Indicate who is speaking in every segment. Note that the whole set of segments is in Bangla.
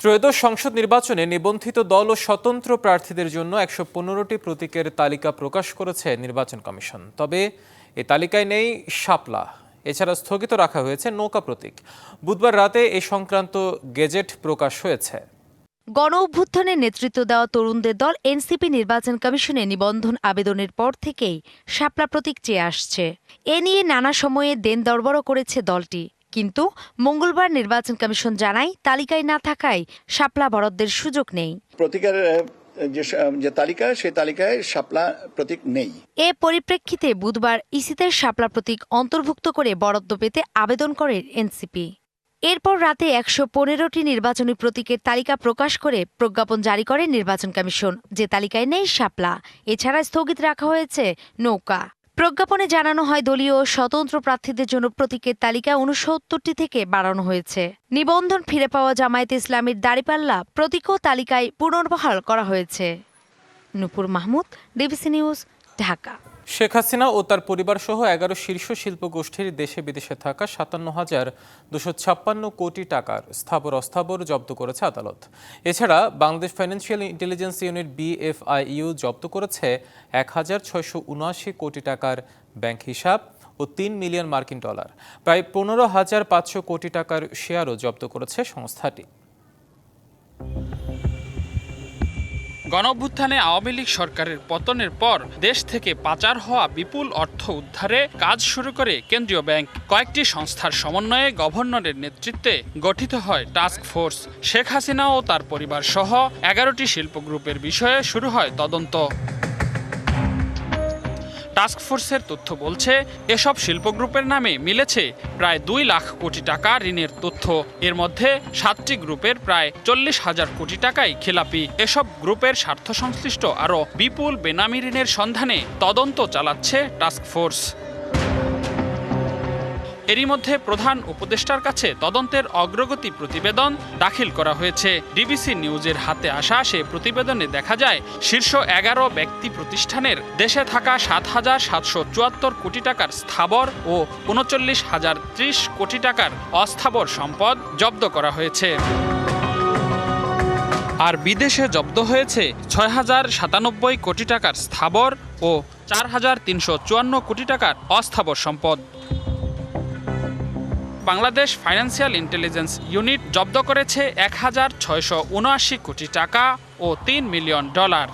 Speaker 1: ত্রয়োদশ সংসদ নির্বাচনে নিবন্ধিত দল ও স্বতন্ত্র প্রার্থীদের জন্য একশো পনেরোটি প্রতীকের তালিকা প্রকাশ করেছে নির্বাচন কমিশন। তবে এ তালিকায় নেই শাপলা। এছাড়া স্থগিত রাখা হয়েছে নৌকা প্রতীক। বুধবার রাতে এ সংক্রান্ত গেজেট প্রকাশ হয়েছে।
Speaker 2: গণ অভ্যুত্থানের নেতৃত্ব দেওয়া তরুণদের দল এনসিপি নির্বাচন কমিশনে নিবন্ধন আবেদনের পর থেকেই শাপলা প্রতীক চেয়ে আসছে। এ নিয়ে নানা সময়ে দেন দরবড় করেছে দলটি। কিন্তু মঙ্গলবার নির্বাচন কমিশন জানায় তালিকায় না থাকায় শাপলা বরাদ্দের সুযোগ নেই।
Speaker 3: যে তালিকা সেই তালিকায় শাপলা প্রতীক নেই।
Speaker 2: এ পরিপ্রেক্ষিতে বুধবার ইসিতে শাপলা প্রতীক অন্তর্ভুক্ত করে বরাদ্দ পেতে আবেদন করে এনসিপি। এরপর রাতে একশো পনেরোটি নির্বাচনী প্রতীকের তালিকা প্রকাশ করে প্রজ্ঞাপন জারি করে নির্বাচন কমিশন। যে তালিকায় নেই শাপলা এছাড়া স্থগিত রাখা হয়েছে নৌকা। প্রজ্ঞাপনে জানানো হয় দলীয় স্বতন্ত্র প্রার্থীদের জন্য প্রতীকের তালিকা উনসত্তরটি থেকে বাড়ানো হয়েছে। নিবন্ধন ফিরে পাওয়া জামায়াত ইসলামীর দাঁড়িপাল্লা প্রতীকও তালিকায় পুনর্বহাল করা হয়েছে। Nupur Mahmud, DBC news, Dhaka.
Speaker 1: Sheikh Hasina ও তার পরিবার সহ এগারো শীর্ষ শিল্প গোষ্ঠীর দেশে বিদেশে থাকা সাতান্ন হাজার দুশো ছাপ্পান্ন কোটি টাকার স্থাবর অস্থাবর জব্দ করেছে আদালত। এছাড়া Bangladesh financial intelligence unit BFIU জব্দ করেছে এক হাজার ছয়শো উনআশি কোটি টাকার ব্যাংক হিসাব ও তিন মিলিয়ন মার্কিন ডলার। প্রায় পনেরো হাজার পাঁচশো কোটি টাকার শেয়ারও জব্দ করেছে সংস্থাটি।
Speaker 4: গণঅভ্যুত্থানে আওয়ামী লীগ সরকারের পতনের পর দেশ থেকে পাচার হওয়া বিপুল অর্থ উদ্ধারে কাজ শুরু করে কেন্দ্রীয় ব্যাংক। কয়েকটি সংস্থার সমন্বয়ে গভর্নরের নেতৃত্বে গঠিত হয় টাস্ক ফোর্স। শেখ হাসিনা ও তার পরিবার সহ এগারোটি শিল্প গ্রুপের বিষয়ে শুরু হয় তদন্ত। টাস্ক ফোর্সের তথ্য বলছে, এসব শিল্প গ্রুপের নামে মিলেছে প্রায় দুই লাখ কোটি টাকা ঋণের তথ্য। এর মধ্যে সাতটি গ্রুপের প্রায় চল্লিশ হাজার কোটি টাকাই খেলাপি। এসব গ্রুপের স্বার্থ সংশ্লিষ্ট আরও বিপুল বেনামি ঋণের সন্ধানে তদন্ত চালাচ্ছে টাস্ক ফোর্স এরই মধ্যে প্রধান উপদেষ্টার কাছে তদন্তের অগ্রগতি প্রতিবেদন দাখিল করা হয়েছে। ডিবিসি নিউজের হাতে আসা সে প্রতিবেদনে দেখা যায়, শীর্ষ এগারো ব্যক্তি প্রতিষ্ঠানের দেশে থাকা সাত হাজার সাতশো চুয়াত্তর কোটি টাকার স্থাবর ও উনচল্লিশ হাজার ত্রিশ কোটি টাকার অস্থাবর সম্পদ জব্দ করা হয়েছে। আর বিদেশে জব্দ হয়েছে ছয় হাজার সাতানব্বই কোটি টাকার স্থাবর ও চার হাজার তিনশো চুয়ান্ন কোটি টাকার অস্থাবর সম্পদ। বাংলাদেশ ফাইন্যান্সিয়াল ইন্টেলিজেন্স ইউনিট জব্দ করেছে এক হাজার ছয়শো উনআশি কোটি টাকা ও তিন মিলিয়ন ডলার।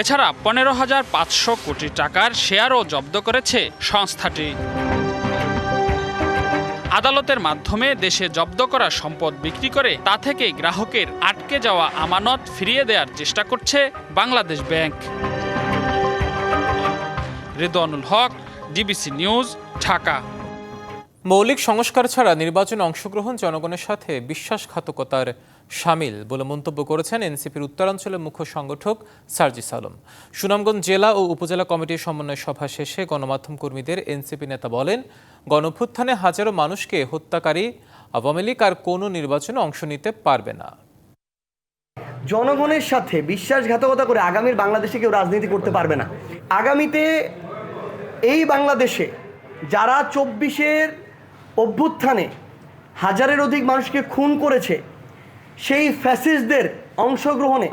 Speaker 4: এছাড়া পনেরো হাজার পাঁচশো কোটি টাকার শেয়ারও জব্দ করেছে সংস্থাটি। আদালতের মাধ্যমে দেশে জব্দ করা সম্পদ বিক্রি করে তা থেকে গ্রাহকের আটকে যাওয়া আমানত ফিরিয়ে দেওয়ার চেষ্টা করছে Bangladesh bank. Redwanul Haque, DBC news, Dhaka.
Speaker 1: মৌলিক সংস্কার ছাড়া নির্বাচনে অংশগ্রহণ জনগণের সাথে বিশ্বাসঘাতকতার সামিল বলে মন্তব্য করেছেন এনসিপির উত্তরাঞ্চলের মুখ্য সংগঠক সার্জিস আলম। সুনামগঞ্জ জেলা ও উপজেলা কমিটির সমন্বয় সভা শেষে গণমাধ্যম কর্মীদের এনসিপি নেতা বলেন গণভ্যুত্থানে হাজারো মানুষকে হত্যাকারী আওয়ামী লীগ আর কোনো নির্বাচনে অংশ নিতে পারবে না।
Speaker 5: জনগণের সাথে বিশ্বাসঘাতকতা করে আগামীর বাংলাদেশে কেউ রাজনীতি করতে পারবে না। আগামীতে এই বাংলাদেশে যারা চব্বিশের অভ্যুত্থানে হাজারের অধিক মানুষকে খুন করেছে সেই ফ্যাসিস্টদের অংশগ্রহণে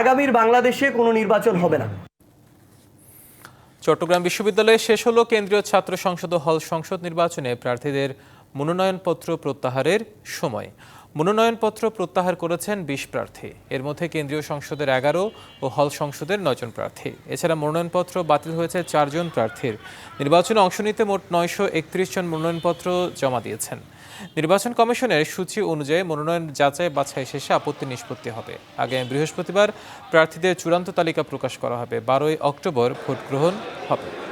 Speaker 5: আগামীর বাংলাদেশে কোনো নির্বাচন হবে না।
Speaker 1: চট্টগ্রাম বিশ্ববিদ্যালয়ে শেষ হলো কেন্দ্রীয় ছাত্র সংসদ হল সংসদ নির্বাচনে প্রার্থীদের মনোনয়নপত্র প্রত্যাহারের সময়। মনোনয়নপত্র প্রত্যাহার করেছেন বিশ প্রার্থী। এর মধ্যে কেন্দ্রীয় সংসদের এগারো ও হল সংসদের নয়জন প্রার্থী। এছাড়া মনোনয়নপত্র বাতিল হয়েছে চারজন প্রার্থীর। নির্বাচনে অংশ নিতে মোট নয়শো একত্রিশ জন মনোনয়নপত্র জমা দিয়েছেন। নির্বাচন কমিশনের সূচি অনুযায়ী মনোনয়ন যাচাই বাছাই শেষে আপত্তি নিষ্পত্তি হবে। আগামী বৃহস্পতিবার প্রার্থীদের চূড়ান্ত তালিকা প্রকাশ করা হবে। বারোই অক্টোবর ভোট গ্রহণ হবে।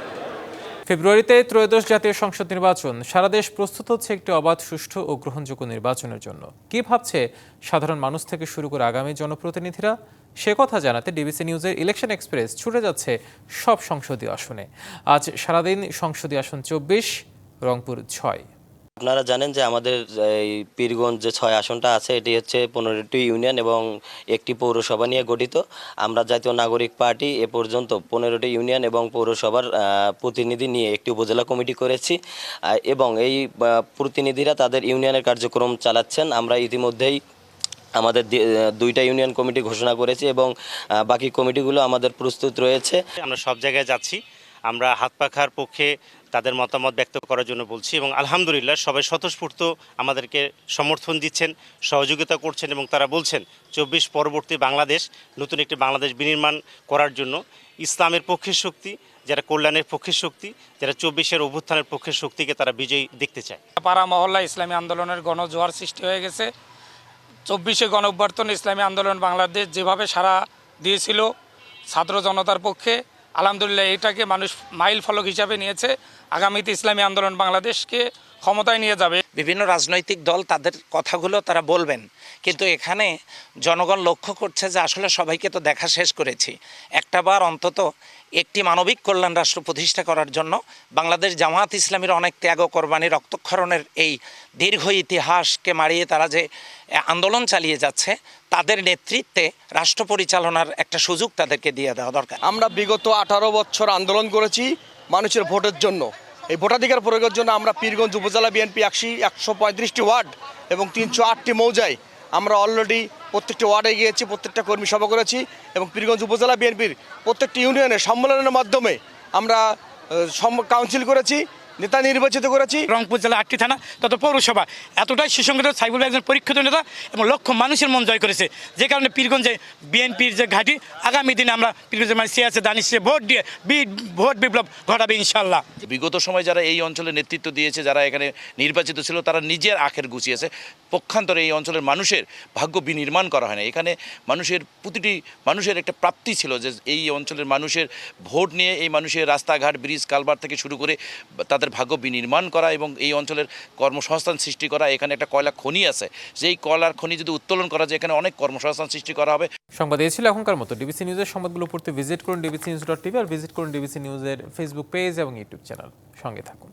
Speaker 1: ফেব্রুয়ারিতে ত্রয়োদশ জাতীয় সংসদ নির্বাচন। সারা দেশ প্রস্তুত হচ্ছে একটি অবাধ, সুষ্ঠু ও গ্রহণযোগ্য নির্বাচনের জন্য। কি ভাবছে সাধারণ মানুষ থেকে শুরু করে আগামী জনপ্রতিনিধিরা? সে কথা জানাতে ডিবিসি নিউজের ইলেকশন এক্সপ্রেস ছুটে যাচ্ছে সব সংসদীয় আসনে। আজ সারাদিন সংসদীয় আসন চব্বিশ, রংপুর ছয়।
Speaker 6: আপনারা জানেন যে আমাদের, এই পীরগঞ্জ যে ছয় আসনটা আছে, এটি হচ্ছে পনেরোটি ইউনিয়ন এবং একটি পৌরসভা নিয়ে গঠিত। আমরা জাতীয় নাগরিক পার্টি এ পর্যন্ত পনেরোটি ইউনিয়ন এবং পৌরসভার প্রতিনিধি নিয়ে একটি উপজেলা কমিটি করেছি। এবং এই প্রতিনিধিরা তাদের ইউনিয়নের কার্যক্রম চালাচ্ছেন। আমরা ইতিমধ্যেই আমাদের দুইটা ইউনিয়ন কমিটি ঘোষণা করেছি এবং বাকি কমিটিগুলো আমাদের প্রস্তুত রয়েছে।
Speaker 7: আমরা সব জায়গায় যাচ্ছি। আমরা হাত পাখার পক্ষে তাদের মতামত ব্যক্ত করার জন্য বলছি এবং আলহামদুলিল্লাহ সবাই স্বতঃস্ফূর্ত আমাদেরকে সমর্থন দিচ্ছেন, সহযোগিতা করছেন এবং তারা বলছেন, চব্বিশ পরবর্তী বাংলাদেশ নতুন একটি বাংলাদেশ বিনির্মাণ করার জন্য ইসলামের পক্ষের শক্তি, যারা কল্যাণের পক্ষের শক্তি, যারা চব্বিশের অভ্যুত্থানের পক্ষের শক্তিকে তারা বিজয়ী দেখতে চায়।
Speaker 8: পাড়া মহল্লা ইসলামী আন্দোলনের গণজোয়ার সৃষ্টি হয়ে গেছে। চব্বিশে গণ ইসলামী আন্দোলন বাংলাদেশ যেভাবে সারা দিয়েছিল ছাত্র জনতার পক্ষে আলহামদুলিল্লাহ এটাকে মানুষ মাইল ফলক হিসাবে নিয়েছে। আগামীতে ইসলামী আন্দোলন বাংলাদেশকে ক্ষমতায় নিয়ে যাবে।
Speaker 9: বিভিন্ন রাজনৈতিক দল তাদের কথাগুলো তারা বলবেন। কিন্তু এখানে জনগণ লক্ষ্য করছে যে আসলে সবাইকে তো দেখা শেষ করেছি। একটা বার অন্তত একটি মানবিক কল্যাণ রাষ্ট্র প্রতিষ্ঠা করার জন্য বাংলাদেশ জামায়াত ইসলামীর অনেক ত্যাগ কোরবানি রক্তক্ষরণের এই দীর্ঘ ইতিহাসকে মারিয়ে তারা যে আন্দোলন চালিয়ে যাচ্ছে তাদের নেতৃত্বে রাষ্ট্র পরিচালনার একটা সুযোগ তাদেরকে দিয়ে দেওয়া দরকার।
Speaker 5: আমরা বিগত আঠারো বছর আন্দোলন করেছি মানুষের ভোটের জন্য। এই ভোটাধিকার প্রয়োগের জন্য আমরা পীরগঞ্জ উপজেলা বিএনপি একশি, একশো পঁয়ত্রিশটি ওয়ার্ড এবং তিনশো আটটি মৌজায় আমরা অলরেডি প্রত্যেকটি ওয়ার্ডে গিয়েছি, প্রত্যেকটা কর্মী সভা করেছি এবং পীরগঞ্জ উপজেলা বিএনপির প্রত্যেকটি ইউনিয়নে সম্মেলনের মাধ্যমে আমরা কাউন্সিল করেছি। নেতা নির্বাচিত করেছি।
Speaker 8: রংপুর জেলা আটটি থানা তত পৌরসভা। এতটাই সুসংগত সাইবুল একজন পরীক্ষিত নেতা এবং লক্ষ মানুষের মন জয় করেছে। যে কারণে পীরগঞ্জে বিএনপির যে ঘাঁটি আগামী দিনে আমরা পীরগঞ্জের মানে সিয়াসে দানিশে ভোট দিয়ে বি- ভোট বিপ্লব ঘটাবে ইনশাল্লাহ
Speaker 10: বিগত সময় যারা এই অঞ্চলে নেতৃত্ব দিয়েছে যারা এখানে নির্বাচিত ছিল তারা নিজের আখের গুছিয়েছে। পক্ষান্তরে এই অঞ্চলের মানুষের ভাগ্য বিনির্মাণ করা হয় না এখানে মানুষের প্রতিটি মানুষের একটা প্রাপ্তি ছিল যে এই অঞ্চলের মানুষের ভোট নিয়ে এই মানুষের রাস্তাঘাট ব্রিজ কালবার থেকে শুরু করে তাদের ভাগ্য বিনির্মাণ করা এবং এই অঞ্চলের কর্মসংস্থান সৃষ্টি করা, এখানে একটা কয়লা খনি আছে। যেই কয়লার খনি যদি উত্তোলন করা যায়, এখানে অনেক কর্মসংস্থান সৃষ্টি করা হবে।
Speaker 1: সংবাদ এই ছিল এখনকার মতো। ডিবিসি নিউজের সংবাদগুলো পড়তে ভিজিট করুন ডিবিসি নিউজ ডট টিভি আর ভিজিট করুন ডিবিসি নিউজের ফেসবুক পেজ এবং ইউটিউব চ্যানেল। সঙ্গে থাকুন।